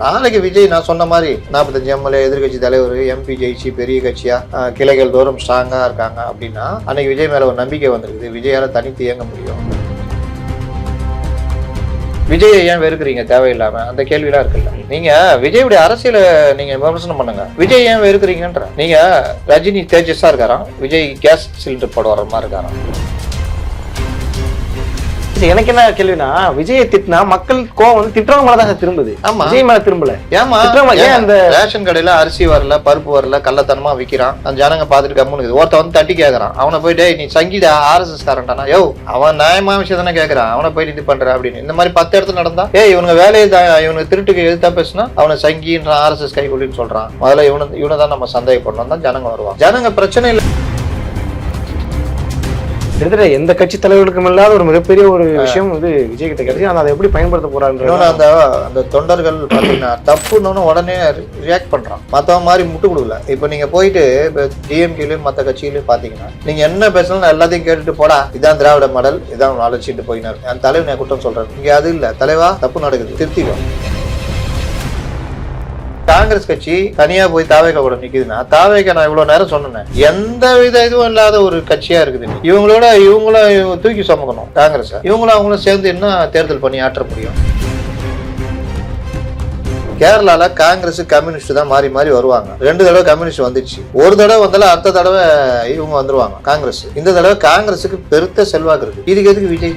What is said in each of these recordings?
நாளைக்கு விஜய் நான் சொன்ன மாதிரி நாற்பத்தஞ்சு எம்எல்ஏ எதிர்கட்சி தலைவர் எம்பி ஜெயிச்சு பெரிய கட்சியா கிளைகள் தோறும் ஸ்ட்ராங்கா இருக்காங்க அப்படின்னா அன்னைக்கு விஜய் மேல ஒரு நம்பிக்கை வந்திருக்குது. விஜயால தனித்து இயங்க முடியும். விஜயை ஏன் வெறுக்கிறீங்க? தேவையில்லாம. அந்த கேள்விலாம் இருக்குல்ல. நீங்க விஜயுடைய அரசியல நீங்க விமர்சனம் பண்ணுங்க. விஜய் ஏன் வெறுக்கிறீங்கன்ற. நீங்க ரஜினி தேஜஸா இருக்காராம். விஜய் கேஸ் சிலிண்டர் போட வர மாதிரி இருக்காராம். எனக்கு என்ன கேள்வினா விஜயை திட்டினா மக்கள் கோவம் வந்து திட்டுறவங்க மேல தான் திரும்புது. ஆமா. விஜய் மேல திரும்பல. ஏமா ஏன் அந்த ரேஷன் கடையில அரிசி வரல பருப்பு வரல கள்ளத்தனமா விக்கிறான்? அந்த ஜனங்க பாத்துட்டு கம்முன்னு இருக்குது. ஒருத்தன் வந்து தட்டி கேக்குறான். அவனை போய் டேய் நீ சங்கீத ஆர்எஸ்எஸ் காரன்டானா? யோ அவன் நியாயமா விஷயம் தானே கேக்குறான். அவனை போய் இது பண்ற அப்படின்னு. இந்த மாதிரி பத்து இடத்துல நடந்தா ஏய் இவனுங்க வேலையை தான் இவனுக்கு திருட்டுக்கு எதிர்த்தா பேசுனா அவனை சங்கின்ற ஆர்எஸ்எஸ் கைகொள்ளின்னு சொல்றான். முதல்ல இவனை இவனை தான் நம்ம சந்தேகப்படணும் தான் ஜனங்க வருவாங்க. ஜனங்க பிரச்சனை இல்லை கிட்டத்தட்ட எந்த கட்சி தலைவர்களுக்கும் இல்லாத ஒரு மிகப்பெரிய ஒரு விஷயம் வந்து விஜய் கிட்ட கிடைச்சு. ஆனா அதை எப்படி பயன்படுத்த போறாங்க அந்த அந்த தொண்டர்கள் பாத்தீங்கன்னா தப்புன்னு உடனே ரியாக்ட் பண்றான் மத்தவன் மாதிரி முட்டு கொடுக்கல. இப்ப நீங்க போயிட்டு டிஎம்கேலயும் மத்த கட்சியிலயும் பாத்தீங்கன்னா நீங்க என்ன பேசணும் எல்லாத்தையும் கேட்டுட்டு போடா. இதான் திராவிட மாடல் இதான் அழைச்சிட்டு போயினார் என் தலைவன் குற்றம் சொல்றேன் இங்க அது இல்ல. தலைவா தப்பு நடக்குது. திருத்திக்கும் காங்கிரஸ் கட்சி தனியா போய் தாவேக்கா கூட நிக்குதுன்னா தாவேக்கா நான் இவ்வளவு நேரம் சொன்னேன் எந்த வித இதுவும் இல்லாத ஒரு கட்சியா இருக்குது இவங்களோட இவங்களும் தூக்கி சுமக்கணும் காங்கிரஸ். இவங்களும் அவங்களும் சேர்ந்து என்ன தேர்தல் பண்ணி ஆற்ற முடியும்? கேரளால காங்கிரஸ் கம்யூனிஸ்ட் தான் மாறி மாறி வருவாங்க. ரெண்டு தடவை கம்யூனிஸ்ட் வந்துச்சு. ஒரு தடவை வந்தாலும் அடுத்த தடவை இவங்க வந்துருவாங்க காங்கிரஸ். இந்த தடவை காங்கிரஸுக்கு பெருத்த செல்வாக்கு இருக்கு. இதுக்கு எதுக்கு விஜய்?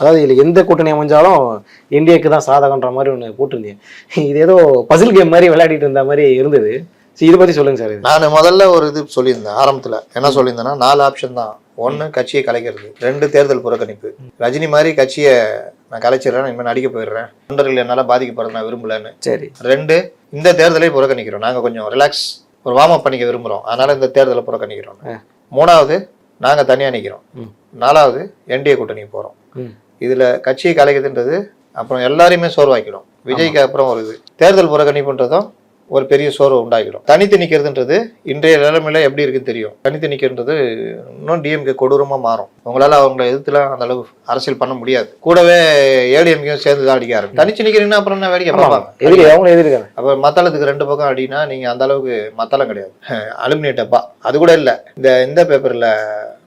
அதாவது இதுல எந்த கூட்டணி அமைஞ்சாலும் இந்தியாவுக்கு தான் சாதகன்ற மாதிரி ஒன்று போட்டிருந்தீங்க இது ஏதோ பசில் கேம் மாதிரி விளையாடிட்டு இருந்த மாதிரி இருந்தது. சரி, இதை பத்தி சொல்லுங்க சார் நான் முதல்ல ஒரு இது சொல்லியிருந்தேன் ஆரம்பத்துல. என்ன சொல்லியிருந்தேன்னா நாலு ஆப்ஷன் தான். ஒன்று கட்சியை கலைக்கிறது ரெண்டு தேர்தல் புறக்கணிப்பு. ரஜினி மாதிரி கட்சியை நான் கலைச்சிடுறேன் இனிமேல் நடிக்க போயிடுறேன். தொண்டர்கள் என்னால் பாதிக்கப்படுறது நான் விரும்பலன்னு. சரி. ரெண்டு இந்த தேர்தலை புறக்கணிக்கிறோம். நாங்கள் கொஞ்சம் ரிலாக்ஸ் ஒரு வார்ம் அப் பண்ணிக்க விரும்புகிறோம் அதனால இந்த தேர்தலை புறக்கணிக்கிறோம். மூணாவது நாங்கள் தனியாக நிற்கிறோம். நாலாவது என்டிஏ கூட்டணி போகிறோம். இதில் கட்சியை கலைக்குதுன்றது அப்புறம் எல்லாரையுமே சோர்வாக்கிடும். விஜய்க்கு அப்புறம் ஒரு இது. தேர்தல் புறக்கணிப்புன்றதும் ஒரு பெரிய சோர்வை உண்டாக்கிடும் தனித்து நிற்கிறதுன்றது இன்றைய நிலைமையில எப்படி இருக்குன்னு தெரியும். தனித்து நிற்கிறன்றது இன்னும் டிஎம்கே கொடூரமாக மாறும். உங்களால் அவங்கள எதிர்த்துலாம் அந்த அளவு அரசியல் பண்ண முடியாது. கூடவே ஏடிஎம்கேயும் சேர்ந்து தான் அடிக்க ஆரம்பிக்கும். தனிச்சு நிற்கிறீங்கன்னா அப்புறம் என்ன வேடிக்கை பார்ப்பாங்க? அவங்க எதிர்க்காங்க அப்போ மத்தாளத்துக்கு ரெண்டு பக்கம் அடினா நீங்க அந்த அளவுக்கு மத்தாளம் கிடையாது. அலுமினிய டப்பா. அது கூட இல்ல. இந்த இந்த பேப்பர்ல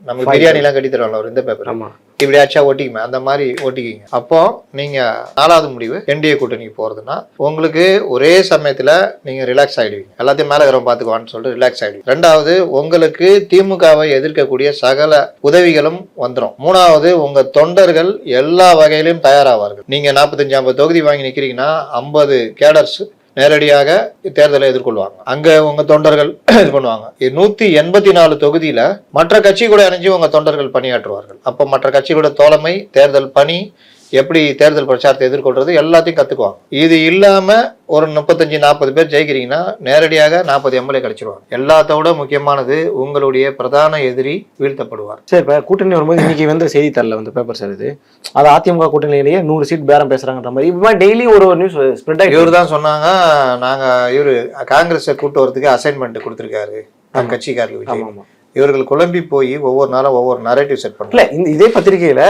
நமக்கு Fine. பிரியாணி எல்லாம் கட்டி தருவாங்க ஒரு இந்த பேப்பர் இப்படி ஆச்சா ஒட்டிக்குமே அந்த மாதிரி ஒட்டிக்கிங்க அப்போ நீங்க நாலாவது முடிவு என்டிஏ கூட்டணிக்கு போறதுன்னா உங்களுக்கு ஒரே சமயத்துல நீங்க ரிலாக்ஸ் ஆயிடுவீங்க. எல்லாத்தையும் மேல இருக்கிறவங்க பாத்துக்குவான்னு சொல்லிட்டு ரிலாக்ஸ் ஆயிடுவீங்க. ரெண்டாவது உங்களுக்கு திமுகவை எதிர்க்கக்கூடிய சகல உதவிகளும் வந்துடும் மூணாவது உங்க தொண்டர்கள் எல்லா வகையிலும் தயாராவார்கள். நீங்க நாற்பத்தஞ்சு ஐம்பது தொகுதி வாங்கி நிக்கிறீங்கன்னா ஐம்பது கேடர்ஸ் நேரடியாக தேர்தலை எதிர்கொள்வாங்க. அங்க உங்க தொண்டர்கள் இது பண்ணுவாங்க. நூத்தி எண்பத்தி நாலு தொகுதியில மற்ற கட்சி கூட இணைஞ்சு உங்க தொண்டர்கள் பணியாற்றுவார்கள். அப்ப மற்ற கட்சிகளோட தோழமை தேர்தல் பணி எப்படி தேர்தல் பிரச்சாரத்தை எதிர்கொள்றது எல்லாத்தையும் கத்துக்குவாங்க. இது இல்லாம ஒரு முப்பத்தஞ்சு நாற்பது பேர் ஜெயிக்கிறீங்கன்னா நேரடியாக நாற்பது எம்எல்ஏ கிடைச்சிருவாங்க. எல்லாத்தோட முக்கியமானது உங்களுடைய பிரதான எதிரி வீழ்த்தப்படுவார். சரி இப்போ கூட்டணி வரும்போது இன்னைக்கு வந்து செய்தித்தாளில் வந்து பேப்பர் சார் இது. அது அதிமுக கூட்டணியிலேயே நூறு சீட் பேரம் பேசுறாங்கன்ற மாதிரி. இப்போ டெய்லி ஒரு ஒரு நியூஸ் ஸ்ப்ரெட் ஆகி இவர் தான் சொன்னாங்க நாங்க இவரு காங்கிரஸை கூட்டு வரதுக்கு அசைன்மெண்ட் கொடுத்துருக்காரு. கட்சிக்காரர்கள் இவர்கள் குழம்பி போய் ஒவ்வொரு நாளும் ஒவ்வொரு நரேட்டிவ் செட் பண்ணல இந்த இதே பத்திரிகையில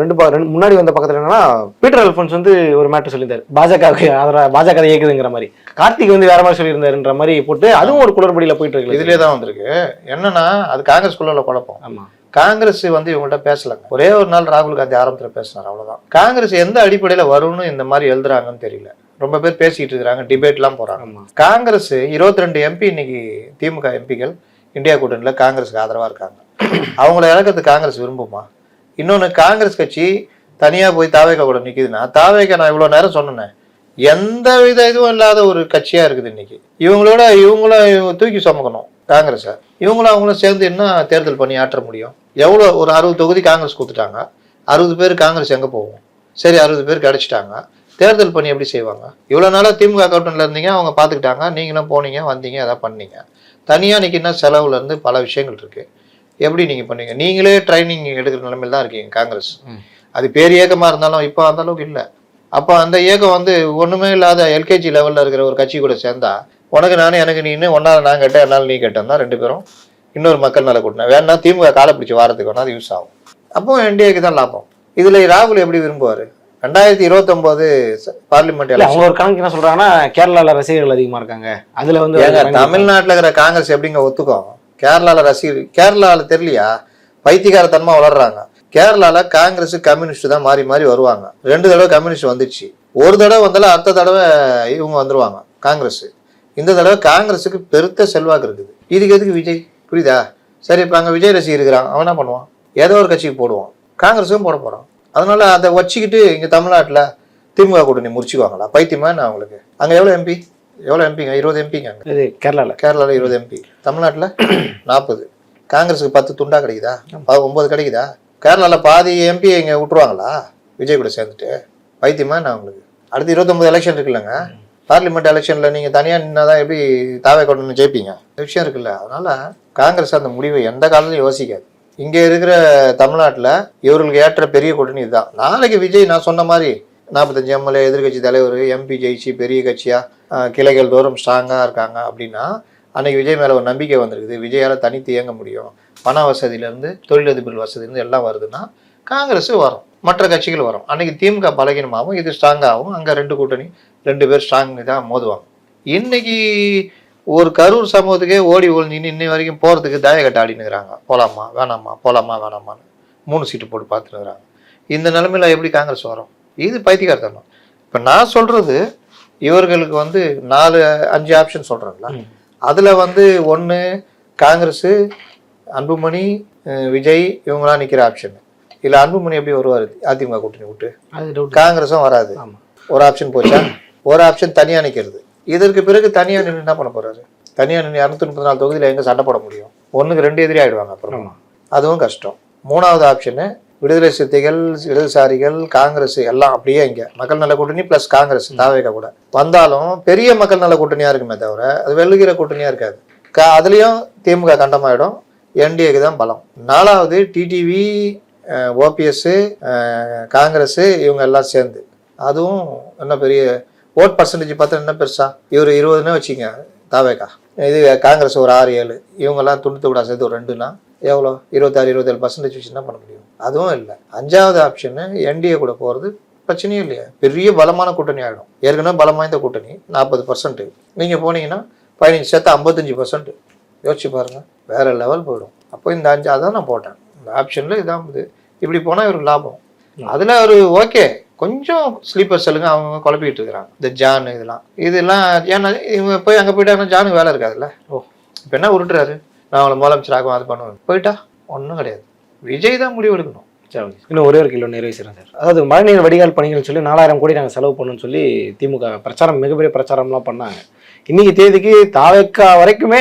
ரெண்டு ரெண்டு முன்னாடி வந்த பக்கத்துல என்னன்னா பீட்டர் அல்போன்ஸ் வந்து ஒரு மேட்டர் சொல்லியிருந்தாரு. பாஜகவுக்கு ஆதரவா பாஜக இயக்குதுங்கிற மாதிரி. கார்த்திக் வந்து வேற மாதிரி சொல்லியிருந்தாருன்ற மாதிரி போட்டு அதுவும் ஒரு குளறுபடியில போயிட்டு இருக்கு. இதுலயே தான் வந்திருக்கு. என்னன்னா அது காங்கிரஸ் குள்ள குழப்பம். ஆமா. காங்கிரஸ் வந்து இவங்கள்ட்ட பேசலங்க. ஒரே ஒரு நாள் ராகுல் காந்தி ஆரம்பத்துல பேசினார் அவ்வளவுதான். காங்கிரஸ் எந்த அடிப்படையில வரும்னு இந்த மாதிரி எழுதுறாங்கன்னு தெரியல. ரொம்ப பேர் பேசிட்டு இருக்காங்க டிபேட்லாம் போறாங்க. ஆமா. காங்கிரஸ் இருபத்தி ரெண்டு எம்பி இன்னைக்கு திமுக எம்பிகள் இந்தியா கூட்டணியில் காங்கிரஸுக்கு ஆதரவாக இருக்காங்க. அவங்கள இழக்கிறது காங்கிரஸ் விரும்புமா? இன்னொன்று காங்கிரஸ் கட்சி தனியாக போய் தாவேக்கா கூட நிற்கிதுன்னா தாவேக்கா நான் இவ்வளோ நேரம் சொன்னேன் எந்த வித இதுவும் இல்லாத ஒரு கட்சியாக இருக்குது இன்னைக்கு. இவங்களோட இவங்களும் தூக்கி சுமக்கணும் காங்கிரஸை. இவங்களும் அவங்களும் சேர்ந்து என்ன தேர்தல் பண்ணி ஆற்ற முடியும்? எவ்வளோ ஒரு அறுபது தொகுதி காங்கிரஸ் கொடுத்துட்டாங்க. அறுபது பேர் காங்கிரஸ் எங்கே போகும்? சரி அறுபது பேர் கிடச்சிட்டாங்க. தேர்தல் பண்ணி எப்படி செய்வாங்க? இவ்வளோ நாளாக திமுக அக்கௌண்ட்டில் இருந்தீங்க அவங்க பார்த்துக்கிட்டாங்க நீங்களும் போனீங்க வந்தீங்க எதாவது பண்ணீங்க. தனியாக நிற்கினா செலவுல இருந்து பல விஷயங்கள் இருக்குது எப்படி நீங்கள் பண்ணீங்க? நீங்களே ட்ரைனிங் எடுக்கிற நிலைமையில் தான் இருக்கீங்க காங்கிரஸ். அது பேர் இயக்கமாக இருந்தாலும் இப்போ அந்த அளவுக்கு இல்லை. அப்போ அந்த இயக்கம் வந்து ஒன்றுமே இல்லாத எல்கேஜி லெவலில் இருக்கிற ஒரு கட்சி கூட சேர்ந்தா உனக்கு நானே எனக்கு நீனு ஒன்றால் நான் கேட்டேன் என்னால் நீ கேட்டேன் தான் ரெண்டு பேரும் இன்னொரு மக்கள் நல கூட்டினேன் வேணா திமுக காலை பிடிச்சி வாரத்துக்கு வேணா அது யூஸ் ஆகும். அப்போ என்டிஏக்கு தான் லாபம். இதில் ராகுல் எப்படி விரும்புவார்? ரெண்டாயிரத்தி இருபத்தொம்போது பார்லிமெண்ட் அவங்க ஒரு கணக்கு என்ன சொல்றாங்கன்னா கேரளால ரசிகர்கள் அதிகமா இருக்காங்க. அதுல வந்து தமிழ்நாட்டுல இருக்கிற காங்கிரஸ் எப்படிங்க ஒத்துக்கும்? கேரளால ரசிகர் கேரளால தெரியலையா? பைத்தியகாரத்தனமா வளர்றாங்க. கேரளால காங்கிரஸ் கம்யூனிஸ்ட் தான் மாறி மாறி வருவாங்க. ரெண்டு தடவை கம்யூனிஸ்ட் வந்துச்சு ஒரு தடவை வந்தாலும் அடுத்த தடவை இவங்க வந்துருவாங்க காங்கிரஸ். இந்த தடவை காங்கிரஸுக்கு பெருத்த செல்வாக்கு இருக்குது. இதுக்கு எதுக்கு விஜய்? புரியுதா? சரி இப்போ அங்கே விஜய் ரசிகர் இருக்கிறான். அவன் என்ன பண்ணுவான்? ஏதோ ஒரு கட்சிக்கு போடுவான். காங்கிரஸும் போட போகிறான் அதனால அதை வச்சுக்கிட்டு இங்கே தமிழ்நாட்டில் திமுக கூட்டணி முடிச்சுக்குவாங்களா பைத்தியமா நான் அவங்களுக்கு அங்கே எவ்வளோ எம்பி எவ்வளோ எம்பிங்க இருபது எம்பிங்க அங்கே. இது கேரளால. கேரளாவில் இருபது எம்பி தமிழ்நாட்டில் நாற்பது. காங்கிரஸுக்கு பத்து துண்டா கிடைக்குதா? ஒன்பது கிடைக்குதா? கேரளாவில் பாதி எம்பி இங்கே விட்டுருவாங்களா? விஜய் கூட சேர்ந்துட்டு. பைத்தியமா நான் உங்களுக்கு. அடுத்து இருபத்தொம்பது எலெக்ஷன் இருக்குல்லங்க. பார்லிமெண்ட் எலெக்ஷனில் நீங்கள் தனியாக நின்னாதான் எப்படி தாவே கொண்டு ஜெயிப்பீங்க? விஷயம் இருக்குல்ல. அதனால காங்கிரஸ் அந்த முடிவை எந்த காலத்துலையும் யோசிக்காது. இங்கே இருக்கிற தமிழ்நாட்டில் இவர்களுக்கு ஏற்ற பெரிய கூட்டணி இதுதான். நாளைக்கு விஜய் நான் சொன்ன மாதிரி நாற்பத்தஞ்சு எம்எல்ஏ எதிர்கட்சி தலைவர் எம்பி ஜெயிச்சு பெரிய கட்சியாக கிளைகள் தோறும் ஸ்ட்ராங்காக இருக்காங்க அப்படின்னா அன்னைக்கு விஜய் மேலே ஒரு நம்பிக்கை வந்திருக்குது. விஜயால் தனித்து இயங்க முடியும். பண வசதியிலேருந்து தொழிலதிபர் வசதியிலேருந்து எல்லாம் வருதுன்னா காங்கிரஸ் வரும். மற்ற கட்சிகள் வரும். அன்னைக்கு திமுக பலகீனமாகவும் இது ஸ்ட்ராங்காகவும் அங்கே ரெண்டு கூட்டணி ரெண்டு பேர் ஸ்ட்ராங் தான் மோதுவாங்க. இன்னைக்கு ஒரு கரூர் சமூகத்துக்கே ஓடி ஒழிஞ்சின்னு இன்னை வரைக்கும் போகிறதுக்கு தாயக்கட்டை ஆடினுக்கிறாங்க போகலாமா வேணாமா போகலாமா வேணாமான்னு மூணு சீட்டு போட்டு பார்த்துனுக்குறாங்க இந்த நிலைமையில எப்படி காங்கிரஸ் வரும்? இது பைத்தியக்காரத்தனம். இப்போ நான் சொல்கிறது இவர்களுக்கு வந்து நாலு அஞ்சு ஆப்ஷன் சொல்கிறேன்ல. அதில் வந்து ஒன்று காங்கிரஸு அன்புமணி விஜய் இவங்களாம் நிற்கிற ஆப்ஷன் இல்லை அன்புமணி எப்படி வருவார்? அதிமுக கூட்டணி விட்டு. காங்கிரஸும் வராது. ஒரு ஆப்ஷன் போச்சா? ஒரு ஆப்ஷன் தனியாக நிற்கிறது இதற்கு பிறகு தனியாக நின்று என்ன பண்ண போறாரு? தனியாக நின்று இரநூத்தி முப்பத்தி நாலு தொகுதியில் எங்கே சண்டை போட முடியும்? ஒன்றுக்கு ரெண்டு எதிரி ஆயிடுவாங்க அப்புறம். அதுவும் கஷ்டம். மூணாவது ஆப்ஷனு விடுதலை சிறுத்தைகள் இடதுசாரிகள் காங்கிரஸ் எல்லாம் அப்படியே இங்கே. மக்கள் நல கூட்டணி ப்ளஸ் காங்கிரஸ் தாவேக கூட. வந்தாலும் பெரிய மக்கள் நல கூட்டணியாக இருக்குமே தவிர அது வெள்ளுகிற கூட்டணியாக இருக்காது. கா அதுலேயும் திமுக கண்டமாயிடும். என்டிஏக்கு தான் பலம். நாலாவது டிடிவி ஓபிஎஸ்ஸு காங்கிரஸ் இவங்க எல்லாம் சேர்ந்து. அதுவும் என்ன பெரிய ஓட் பர்சன்டேஜ் பார்த்தா என்ன பெருசா? இவர் இருபதுன்னு வச்சுங்க தாவேக்கா. இது காங்கிரஸ் ஒரு ஆறு ஏழு. இவங்கெல்லாம் துண்டு விடா சேர்த்து ஒரு ரெண்டுனா எவ்வளோ? இருபத்தாறு இருபத்தேழு பர்சன்டேஜ் வச்சு என்ன பண்ண முடியும்? அதுவும் இல்லை. அஞ்சாவது ஆப்ஷனு என்டிஏ கூட போகிறது பிரச்சனையும் இல்லையா. பெரிய பலமான கூட்டணி ஆகிடும் ஏற்கனவே பலம் வாய்ந்த கூட்டணி நாற்பது பர்சன்ட் நீங்கள் போனீங்கன்னா பதினஞ்சு சேர்த்து ஐம்பத்தஞ்சு பர்சன்ட் யோசிச்சு பாருங்க. வேற லெவல் போயிடும். அப்போ இந்த அஞ்சு அதான் நான் போட்டேன். இந்த ஆப்ஷனில் இதான் இது. இப்படி போனால் இவருக்கு லாபம். அதில் ஒரு ஓகே கொஞ்சம் ஸ்லீப்பர் செல்லுங்க அவங்க குழப்பிக்கிட்டு இருக்கிறாங்க. இந்த ஜான் இதெல்லாம். இதெல்லாம் ஏன்னா இவங்க போய் அங்கே போயிட்டாங்கன்னா ஜானுக்கு வேலை இருக்காதுல்ல? ஓ இப்போ என்ன உருட்டுறாரு? நான் அவளை முதலமைச்சர் ஆகும் அது பண்ணுவேன். போயிட்டா? ஒன்றும் கிடையாது. விஜய் தான் முடிவு எடுக்கணும். சரி இன்னும் ஒரே ஒரு கிலோ நிறைவேற்றுறேன் சார். அதாவது மழைநீர் வடிகால் பணிகள் சொல்லி நாலாயிரம் கோடி நாங்கள் செலவு பண்ணணும்னு சொல்லி திமுக பிரச்சாரம் மிகப்பெரிய பிரச்சாரம்லாம் பண்ணாங்க. இன்னைக்கு தேதிக்கு தாவேக்கா வரைக்குமே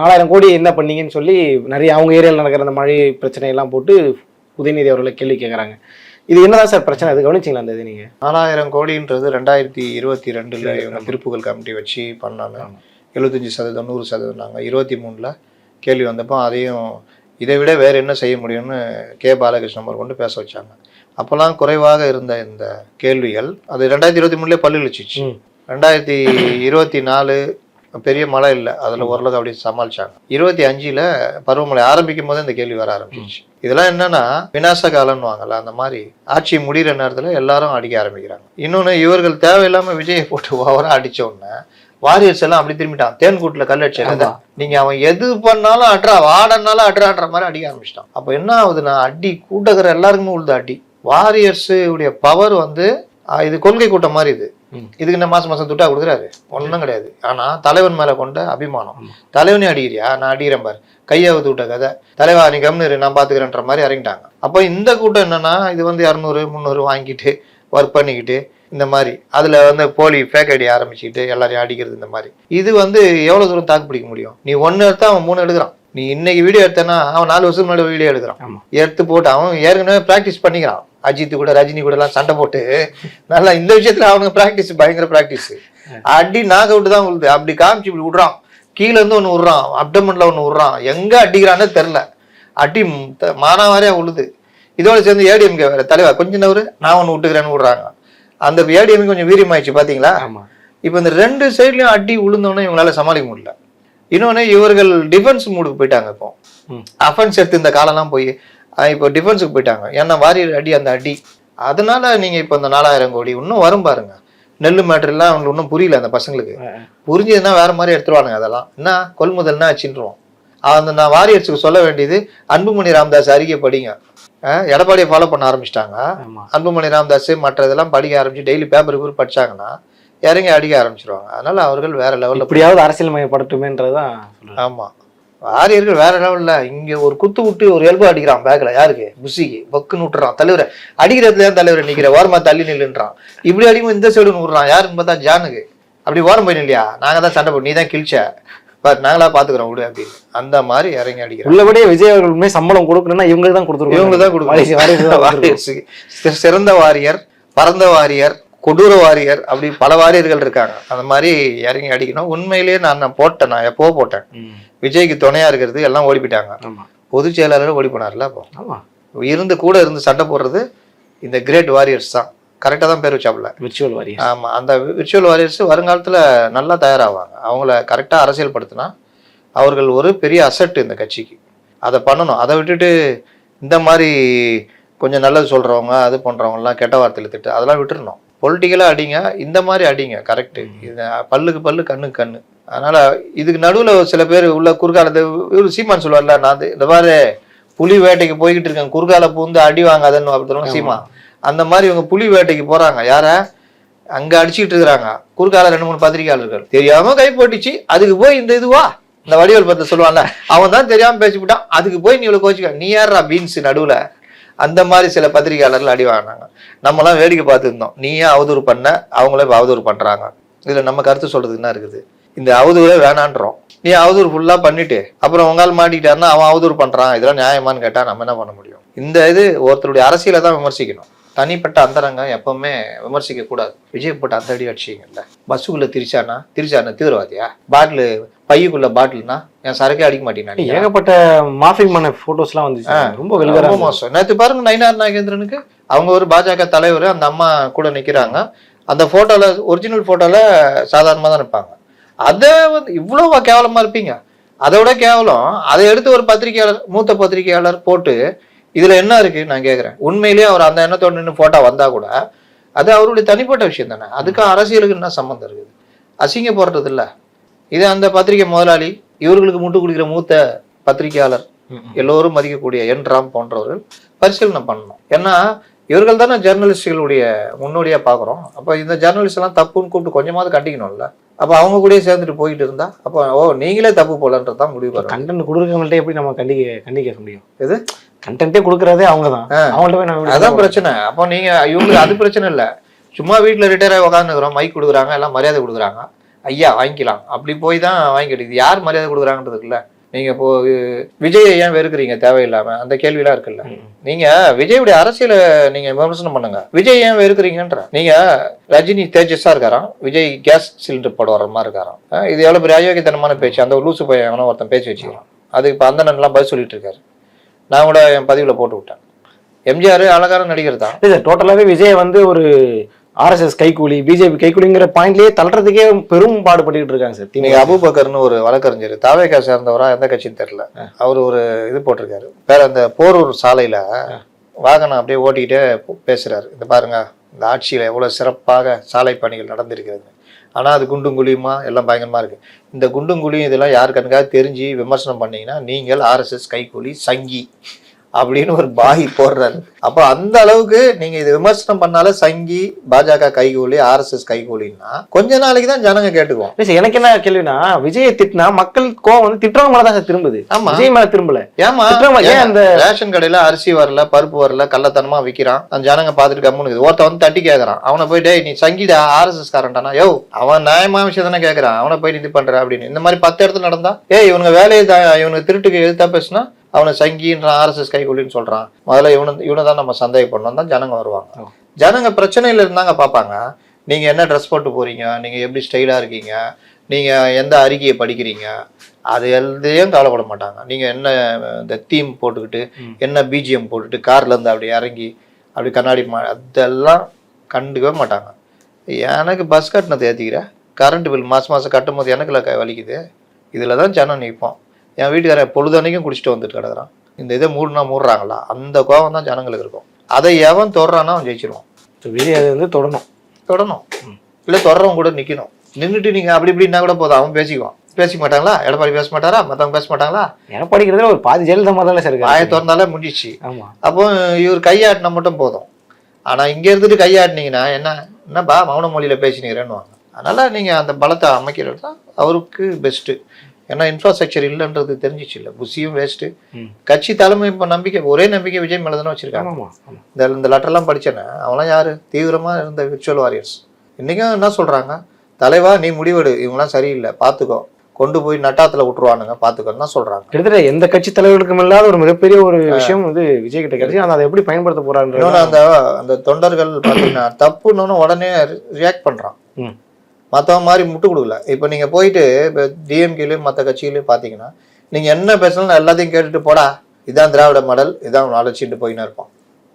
நாலாயிரம் கோடி என்ன பண்ணீங்கன்னு சொல்லி நிறைய அவங்க ஏரியாவில் நடக்கிற அந்த மழை பிரச்சனையெல்லாம் போட்டு உதயநிதி அவர்களை கேள்வி கேட்குறாங்க இது என்னதான் சார் பிரச்சனை? அது கவனிச்சிங்களா அந்த இது நீங்கள் நாலாயிரம் கோடின்றது ரெண்டாயிரத்தி இருபத்தி ரெண்டில் இவங்க திருப்புகழ் கமிட்டி வச்சு பண்ணாங்க. எழுபத்தஞ்சி சதவீதம் நூறு சதவீதம் இருபத்தி மூணில் கேள்வி வந்தப்போ அதையும் இதை விட வேறு என்ன செய்ய முடியும்னு கே. பாலகிருஷ்ணன் அவர் கொண்டு பேச வச்சாங்க. அப்போல்லாம் குறைவாக இருந்த இந்த கேள்விகள் அது ரெண்டாயிரத்தி இருபத்தி மூணுலேயே பல்லுழிச்சிச்சு ம். ரெண்டாயிரத்தி இருபத்தி நாலு பெரிய மழை இல்லை. அதில் ஓரளவுக்கு அப்படியே சமாளிச்சாங்க. இருபத்தி அஞ்சில் பருவமழை ஆரம்பிக்கும் போது இந்த கேள்வி வர ஆரம்பிச்சிச்சு இதெல்லாம் என்னன்னா விநாச காலம்னு வாங்கல அந்த மாதிரி ஆட்சி முடிகிற நேரத்தில் எல்லாரும் அடிக்க ஆரம்பிக்கிறாங்க. இன்னொன்று இவர்கள் தேவையில்லாமல் விஜயை போட்டு ஓவராக அடிச்ச உடனே வாரியர்ஸ் எல்லாம் அப்படி திரும்பிட்டான் தேன் கூட்டில் கல் அடிச்சது நீங்க அவன் எது பண்ணாலும் அட்ரா வாடனாலும் அட்ரான்ற மாதிரி அடிக்க ஆரம்பிச்சிட்டான். அப்போ என்ன ஆகுதுன்னா அடி கூட்டக்கிற எல்லாருக்குமே உழுது அடி. வாரியர்ஸ் உடைய பவர் வந்து இது கொள்கை கூட்டம் மாதிரி இது. இதுக்கு என்ன மாசம் மாசம் துட்டா கொடுக்குறாரு? ஒன்றும் கிடையாது. ஆனா தலைவன் மேல கொண்ட அபிமானம். தலைவனே அடிக்கிறியா? நான் அடிக்கிறேன் பாரு. கையாவது விட்ட கதை. தலைவா நீ கம்னு நான் பாத்துக்கிறேன்ற மாதிரி இறங்கிட்டாங்க. அப்போ இந்த கூட்டம் என்னன்னா இது வந்து இரநூறு முந்நூறு வாங்கிட்டு ஒர்க் பண்ணிக்கிட்டு இந்த மாதிரி. அதில் வந்து போலி ஃபேக் ஐடி ஆரம்பிச்சுட்டு எல்லாரையும் அடிக்கிறது இந்த மாதிரி. இது வந்து எவ்வளோ தூரம் தாக்கு பிடிக்க முடியும்? நீ ஒன்று எடுத்தா அவன் மூணு எடுக்கிறான். நீ இன்னைக்கு வீடியோ எடுத்தனா அவன் நாலு வருஷம் முன்னாடி வீடியோ எடுக்கிறான். எடுத்து போட்டு அவன் ஏற்கனவே ப்ராக்டிஸ் பண்ணிக்கிறான். அஜித் கூட ரஜினி கூட எல்லாம் சண்டை போட்டு நல்லா இந்த விஷயத்துல அவனுக்கு ப்ராக்டிஸ் பயங்கர ப்ராக்டிஸ் அடி நாக் அவுட் தான் விழுது. அப்படி காமிச்சு இப்படி விடுறான். கீழ இருந்து ஒன்று விடுறான். அப்டமன்ல ஒன்று விடுறான். எங்க அடிக்கிறானே தெரில அடி மானாவாரியா விழுது. இதோட சேர்ந்து ஏடிஎம்கே வேற. தலைவா கொஞ்ச நவரு நான் ஒன்று விட்டுக்கிறேன்னு விடுறாங்க. அந்த ஏடிஎம்கே கொஞ்சம் வீரியமாயிடுச்சு பாத்தீங்களா? இப்போ இந்த ரெண்டு சைட்லயும் அடி விழுந்தோன்னே இவங்களால சமாளிக்க முடியல. இன்னொன்னு இவர்கள் டிஃபென்ஸ் மூடுக்கு போயிட்டாங்க இப்போ. அஃபென்ஸ் எடுத்து இந்த காலம்லாம் போய் இப்போ டிஃபென்ஸுக்கு போயிட்டாங்க. ஏன்னா வாரியர் அடி அந்த அடி. அதனால நீங்க இப்போ இந்த நாலாயிரம் கோடி இன்னும் வரும் பாருங்க. நெல்லு மேட்டர்லாம் அவங்களுக்கு இன்னும் புரியல அந்த பசங்களுக்கு. புரிஞ்சதுன்னா வேற மாதிரி எடுத்துருவானுங்க அதெல்லாம். என்ன? கொள்முதல்னா வச்சுருவோம் அந்த நான் வாரியர்ஸுக்கு சொல்ல வேண்டியது அன்புமணி ராமதாஸ் அறிக்கை படிங்க. எடப்பாடியை ஃபாலோ பண்ண ஆரம்பிச்சிட்டாங்க. அன்புமணி ராமதாஸ் மற்ற இதெல்லாம் படிக்க ஆரம்பிச்சு டெய்லி பேப்பர் பேப்பர் படிச்சாங்கன்னா இறங்கி அடிக்க ஆரம்பிச்சிருவாங்க. அதனால அவர்கள் வேற லெவல்ல இப்படியாவது அரசியல் மயப்படட்டுமேன்றதுதான் சொல்றேன். ஆமா. வாரியர்கள் வேற லெவல்ல இங்க ஒரு குத்து விட்டு ஒரு எல்போ அடிக்கிறான் பேக்ல யாருக்கு? புசிக்கு பக்குன்னு விட்டுறான். தலைவரை. அடிக்கிறதுல தான் தலைவர் நிக்கிற ஓரமா தள்ளி நில்லுன்றான். இப்படி அடிக்கும் இந்த சைடு விடுறான் யாருன்னு பார்த்தா? ஜானுக்கு. அப்படி ஓரம் போய் இல்லையா நாங்க தான் சண்டை போட்டு நீ தான் கிழிச்ச. பாரு நாங்களா பாத்துக்கிறோம் விடு அப்படின்னு. அந்த மாதிரி இறங்கி அடிக்கிறான். உள்ளபடியே விஜய் அவர்களுமே சம்பளம் கொடுக்கணும்னா இவங்களுக்கு தான் கொடுத்துருவாங்க இவங்க தான் சி- சிறந்த வாரியர் பரந்த வாரியர் கொடூர வாரியர் அப்படி பல வாரியர்கள் இருக்காங்க. அந்த மாதிரி இறங்கி அடிக்கணும். உண்மையிலேயே நான் நான் போட்டேன். நான் எப்போ போட்டேன். விஜய்க்கு துணையா இருக்கிறது எல்லாம் ஓடி போயிட்டாங்க பொதுச் செயலாளர் ஓடி போனார்ல அப்போ இருந்து கூட இருந்து சண்டை போடுறது இந்த கிரேட் வாரியர்ஸ் தான். கரெக்டாக தான் பேர் வச்சாப்புல. விர்ச்சுவல் வாரியர் ஆமா. அந்த விர்ச்சுவல் வாரியர்ஸ் வருங்காலத்துல நல்லா தயாராவாங்க. அவங்கள கரெக்டா அரசியல்படுத்தினா அவர்கள் ஒரு பெரிய அசட் இந்த கட்சிக்கு. அதை பண்ணணும். அதை விட்டுட்டு இந்த மாதிரி கொஞ்சம் நல்லது சொல்றவங்க அது பண்றவங்கலாம் கெட்ட வார்த்தையில திட்டு அதெல்லாம் விட்டுறணும். பொலிட்டிக்கலாக அடிங்க இந்த மாதிரி அடிங்க கரெக்டு இது பல்லுக்கு பல்லு கண்ணுக்கு கண்ணு. அதனால இதுக்கு நடுவுல சில பேர் உள்ள குறுக்கால இவரு சீமான் சொல்லுவார்ல நான் இந்த மாதிரி புலி வேட்டைக்கு போய்கிட்டு இருக்கேன் குறுக்கால பூந்து அடி வாங்காதன்னு அப்படின்னு சீமா அந்த மாதிரி இவங்க புலி வேட்டைக்கு போறாங்க. யார? அங்க அடிச்சுக்கிட்டு இருக்கிறாங்க. குறுக்கால ரெண்டு மூணு பத்திரிகையாளர்கள். தெரியாம கை போட்டுச்சு அதுக்கு போய் இந்த இதுவா? இந்த வடிவல் பத்தி சொல்லுவான்ல அவன் தான் தெரியாம பேசிவிட்டான் அதுக்கு போய் நீ இவ்வளவு கோச்சுக்க நீ யாரா பீன்ஸ் நடுவுல? அந்த மாதிரி சில பத்திரிகையாளர்கள் அடி வாங்கினாங்க. நம்மலாம் வேடிக்கை பார்த்துருந்தோம். நீயே அவதூறு பண்ண? அவங்களே இப்போ அவதூறு பண்ணுறாங்க இதில் நம்ம கருத்து சொல்கிறதுக்கு என்ன இருக்குது? இந்த அவதூறே வேணான்றோம். நீ அவதூறு ஃபுல்லாக பண்ணிட்டு அப்புறம் உங்கால் மாட்டிக்கிட்டாருன்னா அவன் அவதூறு பண்ணுறான் இதெல்லாம் நியாயமான்னு கேட்டால் நம்ம என்ன பண்ண முடியும்? இந்த இது ஒருத்தருடைய அரசியலை தான் விமர்சிக்கணும். தனிப்பட்ட அந்தரங்கம் எப்பவுமே விமர்சிக்க கூடாது விஜய் போட்டு அந்த அடி அடிச்சிங்கல்ல. பஸ்ஸுக்குள்ள திரிச்சானா? திரிச்சானா? தீவிரவாதியா? பாட்டில் பையுக்குள்ள பாட்டில்னா என் சரக்கே அடிக்க மாட்டேன் ஏகப்பட்ட மாஃபிங் பண்ண போட்டோஸ்லாம் வந்துச்சு. ரொம்ப ரொம்ப மோசம். நேற்று பாருங்க நயினார் நாகேந்திரனுக்கு அவங்க ஒரு பாஜக தலைவர் அந்த அம்மா கூட நிக்கிறாங்க. அந்த போட்டோல ஒரிஜினல் போட்டோல சாதாரணமா தான் இருப்பாங்க அதை வந்து இவ்வளவு கேவலமா இருப்பீங்க. அதை விட கேவலம். அதை எடுத்து ஒரு பத்திரிகையாளர் மூத்த பத்திரிகையாளர் போட்டு இதுல என்ன இருக்கு? நான் கேக்குறேன். உண்மையிலேயே அவர் அந்த எண்ணத்தோட நின்று போட்டோ வந்தா கூட அது அவருடைய தனிப்பட்ட விஷயம் தானே. அதுக்கு அரசியலுக்கு என்ன சம்மந்தம் இருக்குது? அசிங்க போடுறது இல்ல. இது அந்த பத்திரிகை முதலாளி இவர்களுக்கு முட்டு கொடுக்கிற மூத்த பத்திரிகையாளர் எல்லோரும் மதிக்கக்கூடிய என் ராம் போன்றவர்கள் பரிசீலனை பண்ணணும். ஏன்னா இவர்கள் தானே ஜேர்னலிஸ்டுகளுடைய முன்னோடியா பார்க்குறோம். அப்போ இந்த ஜேர்னலிஸ்ட் எல்லாம் தப்புன்னு கூப்பிட்டு கொஞ்சமாவது கண்டிக்கணும்ல? அப்போ அவங்க கூடயே சேர்ந்துட்டு போயிட்டு இருந்தா அப்போ ஓ நீங்களே தப்பு போலன்றது தான் முடிவு கண்டென்ட் கொடுக்கறவங்கள்ட்ட எப்படி நம்ம கண்டிக்க கண்டிக்க முடியும்? எது? கண்டென்ட்டே கொடுக்கறதே அவங்க தான். அவங்கள்ட்ட போய் நம்ம அதான் பிரச்சனை. அப்போ நீங்க இவங்களுக்கு அது பிரச்சனை இல்லை. சும்மா வீட்டில் ரிட்டையர் ஆகி உட்காந்துக்கிறோம் மைக் கொடுக்குறாங்க எல்லாம் மரியாதை கொடுக்குறாங்க. ஐயா வாங்கிக்கலாம். அப்படி போய் தான் வாங்கிக்கிட்டு இது யார் மரியாதை கொடுக்குறாங்கன்றது இருக்குல்ல? நீங்க இப்போ விஜயை ஏன் வெறுக்கிறீங்க தேவையில்லாம? அந்த கேள்விலாம் இருக்குல்ல. நீங்க விஜயுடைய அரசியலை நீங்க விமர்சனம் பண்ணுங்க. விஜய் ஏன் வெறுக்கிறீங்கன்ற? நீங்க ரஜினி தேஜஸா இருக்காராம். விஜய் கேஸ் சிலிண்டர் போட வர மாதிரி இருக்காராம். இது எவ்வளவு பெரிய அயோக்கியத்தனமான பேச்சு. அந்த லூசு பையன் ஒருத்தன் பேச்சு வச்சுக்கிறான். அதுக்கு இப்போ அந்தனன்லாம் பதில் சொல்லிட்டு இருக்காரு. நான் கூட என் பதிவுல போட்டு விட்டேன். எம்ஜிஆர் அழகான நடிகர் தான். இல்ல டோட்டலாவே விஜய் வந்து ஒரு ஆர்எஸ்எஸ் கைக்கூலி பிஜேபி கைக்கூலிங்கிற பாயிண்ட்லயே தள்ளுறதுக்கே பெரும் பாடுபட்டுக்கிட்டு இருக்காங்க சார் இன்னைக்கு அபுபக்கர்னு ஒரு வழக்கறிஞர் தாவேக்கா சேர்ந்தவரா எந்த கட்சின்னு தெரியல. அவர் ஒரு இது போட்டிருக்காரு. வேற அந்த போரூர் சாலையில வாகனம் அப்படியே ஓட்டிக்கிட்டே பேசுறாரு. இந்த பாருங்க இந்த ஆட்சியில எவ்வளவு சிறப்பாக சாலை பணிகள் நடந்திருக்கிறது. ஆனா அது குண்டும் குழியுமா? எல்லாம் பயங்கரமா இருக்கு. இந்த குண்டும் குழியும் இதெல்லாம் யார் கணக்காக தெரிஞ்சு விமர்சனம் பண்ணீங்கன்னா நீங்கள் ஆர்எஸ்எஸ் கைக்கூலி சங்கி. அப்படின்னு ஒரு பாய் போடுறாரு. அப்போ அந்த அளவுக்கு நீங்க இது விமர்சனம் பண்ணால சங்கி பாஜக கைகூலி ஆர்எஸ்எஸ் கைகூலின்னா கொஞ்ச நாளைக்கு தான் ஜனங்க கேட்டுக்குவோம். எனக்கு என்ன கேள்வினா விஜயை திட்டினா மக்கள் கோவம் வந்து திட்டுறவங்க மேல தான் திரும்புது. ஆமா. விஜய் மேல திரும்பல. ஏமா ஏன் அந்த ரேஷன் கடையில அரிசி வரல பருப்பு வரல கள்ளத்தனமா விக்கிறான்? அந்த ஜனங்க பாத்துட்டு கம்முன்னு இருக்குது. ஒருத்தன் வந்து தட்டி கேக்குறான். அவனை போய் டேய் நீ சங்கீதா ஆர்எஸ்எஸ் காரன்டானா? யோ அவன் நியாயமான விஷயம் தானே கேக்குறான். அவனை போய் இது பண்ற அப்படின்னு. இந்த மாதிரி பத்து இடத்துல நடந்தா ஏய் இவனுங்க வேலையை இவனுக்கு திருட்டுக்கு எழுத்தா பேசுனா அவனை சங்கின்ற ஆர்எஸ்எஸ் கைகூலின்னு சொல்றான். முதல்ல இவனை இவனை தான் நம்ம சந்தேகப்படணும் தான் ஜனங்க வருவாங்க. ஜனங்க பிரச்சனையில இருந்தாங்க பார்ப்பாங்க நீங்க என்ன ட்ரெஸ் போட்டு போறீங்க? நீங்க எப்படி ஸ்டைலா இருக்கீங்க? நீங்க எந்த அறிக்கையை படிக்கிறீங்க? அது எதையும் கவலைப்பட மாட்டாங்க. நீங்க என்ன இந்த தீம் போட்டுக்கிட்டு. என்ன பிஜிஎம் போட்டுட்டு கார்ல இருந்து அப்படி இறங்கி அப்படி கண்ணாடி மா அதெல்லாம் கண்டுக்கவே மாட்டாங்க. எனக்கு பஸ் கட்டணத்தை ஏற்றிக்கிற கரண்ட் பில் மாதம் மாதம் கட்டும் போது எனக்கு க- வலிக்குது. இதில் தான் ஜனம் நிற்போம் என் வீட்டுக்காரன் பொழுதன்னைக்கும் குடிச்சிட்டு வந்துட்டு கிடக்குறான். இந்த இதை மூடுனா மூடுறாங்களா? அந்த கோபம் தான் ஜனங்களுக்கு இருக்கும். அதை எவன் தொடறானோ அவன் ஜெயிச்சிருவான். விஜய் அது வந்து தொடணும். தொடணும். இல்லை தொடறவன் கூட நிற்கணும் நின்றுட்டு நீங்கள் அப்படி இப்படின்னா கூட போதும். அவன் பேசிக்குவான். பேசிக்க மாட்டாங்களா? எடப்பாடி பேச மாட்டாரா? மற்றவங்க பேச மாட்டாங்களா? எடப்பாடிக்கிறதுல ஒரு பாதி ஜெயலலிதா மாதிரி சார் வாயை இருக்காரு திறந்தாலே முடிஞ்சிச்சு. ஆமா. அப்போ இவர் கையாட்டினா மட்டும் போதும். ஆனா இங்க இருந்துட்டு கையாட்டினீங்கன்னா என்ன? என்னப்பா மௌன மொழியில பேசினீங்கன்னு அதனால நீங்க அந்த பலத்தை அமைக்கிறது தான் அவருக்கு பெஸ்ட் ஏன்னா இன்ஃப்ராஸ்ட்ரக்சர் இல்லைன்றது தெரிஞ்சிச்சு இல்லை. புசியும் வேஸ்ட்டு. கட்சி தலைமை இப்போ நம்பிக்கை ஒரே நம்பிக்கை விஜய் மேலே தானே வச்சிருக்காங்க. இந்த இந்த லெட்டர்லாம் படிச்சேனே அவங்களாம் யாரு? தீவிரமா இருந்த விர்ச்சுவல் வாரியர்ஸ் இன்னைக்கும் என்ன சொல்றாங்க? தலைவா நீ முடிவெடு. இவங்களாம் சரியில்லை. பார்த்துக்கோ கொண்டு போய் நட்டாத்துல விட்டுருவானுங்க. பார்த்துக்கோன்னு தான் சொல்றாங்க. கிட்டத்தட்ட எந்த கட்சி தலைவர்களுக்கும் இல்லாத ஒரு மிகப்பெரிய ஒரு விஷயம் வந்து விஜய் கிட்ட கிடைச்சி. அதை எப்படி பயன்படுத்த போறான்ற அந்த அந்த தொண்டர்கள் பார்த்தீங்கன்னா தப்புன்னு உடனே ரியாக்ட் பண்றான். ம். மற்றவன் மாதிரி முட்டு கொடுக்கல. இப்போ நீங்க போயிட்டு இப்போ டிஎம்கேலையும் மற்ற கட்சியிலையும் பார்த்தீங்கன்னா நீங்க என்ன பேசணும் எல்லாத்தையும் கேட்டுட்டு போடா. இதான் திராவிட மாடல் இதான் அழைச்சிட்டு போயின்னு இருப்போம்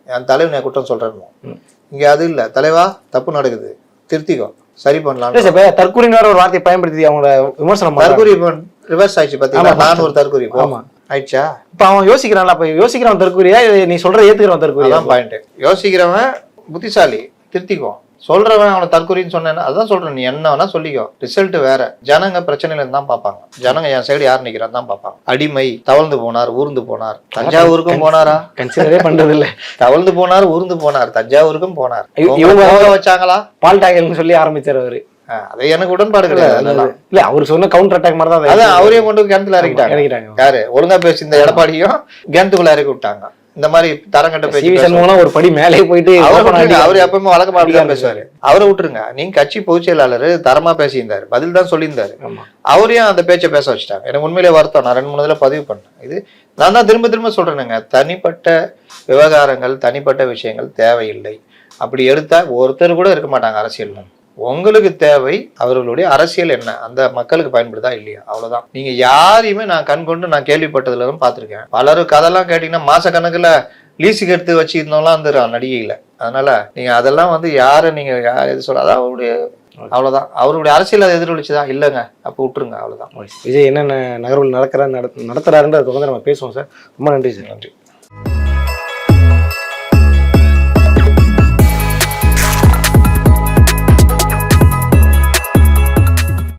என் தலைவன் என் குற்றம் சொல்றேன்னு ம். இங்க அது இல்ல. தலைவா தப்பு நடக்குது. திருத்திக்கோ. சரி பண்ணலாம். தற்கூரினார ஒரு வார்த்தையை பயன்படுத்தி அவங்கள விமர்சனம் இப்போ ரிவர்ஸ் ஆயிடுச்சு பார்த்தீங்களா ஆமா, நான் ஒரு தற்கொலை இப்போ. ஆமா. ஆயிடுச்சா? இப்ப அவன் யோசிக்கிறான்ல அப்ப யோசிக்கிறவன் தற்கூரியா? நீ சொல்ற ஏத்துக்கிறவன் தற்கூரியா? அதான் பாயிண்ட் யோசிக்கிறவன் புத்திசாலி. திருத்திக்கோ. சொல்றவன் அவனை தற்கொலைன்னு சொன்னேன்னா அதான் சொல்றேன் நீ என்ன வேணா சொல்லிக்கோ. ரிசல்ட் வேற. ஜனங்க பிரச்சனையில இருந்து தான் பார்ப்பாங்க. ஜனங்க என் சைடு யார் நிக்கிறான்னு தான் பார்ப்பாங்க. அடிமை தவழ்ந்து போனார் ஊர்ந்து போனார். தஞ்சாவூருக்கும் போனாரா? கன்சிடரே பண்றது இல்ல தவழ்ந்து போனார் ஊர்ந்து போனார் தஞ்சாவூருக்கும் போனார். இவ- இவங்க வச்சாங்களா? பால் டாகல்னு சொல்லி ஆரம்பிச்சார் அவரு. அது எனக்கு உடன்பாடு கிடையாது. இல்ல அவர் சொன்ன கவுண்டர் அட்டாக் மாதிரி தான் அதை அதான் அவரையும் கொண்டு கிணத்துல இறக்கிட்டாங்க. இறக்கிட்டாங்க. யாரு? ஒழுங்கா பேசி இந்த எடப்பாடியும் கிணத்துக்குள்ள இறக்கி விட்டாங்க. இந்த மாதிரி தரங்கட்ட பேசி சண்முகம் ஒரு படி மேலே போயிட்டு அவரை எப்பவுமே வழக்கமா அப்படிதான் பேசுவாரு. அவரை விட்டுருங்க. நீங்க கட்சி பொதுச் செயலாளர் தரமா பேசியிருந்தாரு பதில் தான் சொல்லியிருந்தாரு. அவரையும் அந்த பேச்சை பேச வச்சுட்டாங்க. எனக்கு உண்மையிலே வருத்தம். நான் ரெண்டு மூணு தடவை பதிவு பண்ணேன். இது நான் தான் திரும்ப திரும்ப சொல்றேனுங்க. தனிப்பட்ட விவகாரங்கள் தனிப்பட்ட விஷயங்கள் தேவையில்லை. அப்படி எடுத்தா ஒருத்தர் கூட இருக்க மாட்டாங்க அரசியல்ல உங்களுக்கு தேவை அவர்களுடைய அரசியல் என்ன? அந்த மக்களுக்கு பயன்படுதா இல்லையா? அவ்வளவுதான். நீங்க யாரையுமே நான் கண் கொண்டு நான் கேள்விப்பட்டதுல இருந்து பார்த்திருக்கேன். பலரும் கதெல்லாம் கேட்டீங்கன்னா மாச கணக்குல லீஸுக்கு எடுத்து வச்சிருந்தோம்லாம் வந்துடும் நடிகையில. அதனால நீங்க அதெல்லாம் வந்து யாரை நீங்க யார் எது சொல்ல அவருடைய அவ்வளவுதான். அவருடைய அரசியல் அதை எதிரொலிச்சுதா? இல்லைங்க. அப்போ விட்டுருங்க அவ்வளவுதான். விஜய் என்னென்ன நகர்வுகள் நடக்கிற நடத்துறாருன்றத தொடர்ந்து நம்ம பேசுவோம் சார். ரொம்ப நன்றி சார். நன்றி.